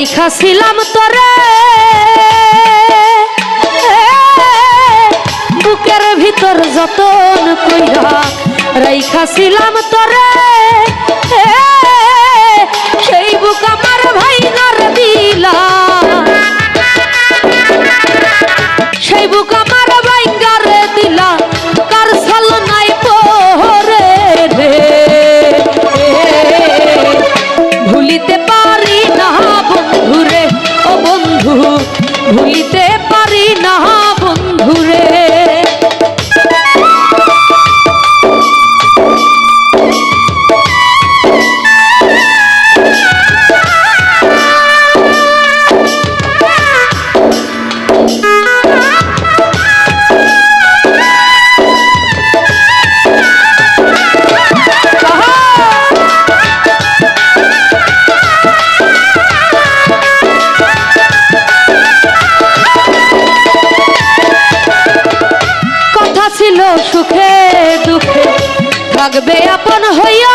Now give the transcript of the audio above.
দেখাছিলাম তোরে। বুকের ভিতর যতন কইরা রাইখাছিলাম তোরে। সুখে দুঃখে থাকবে আপন হইয়া।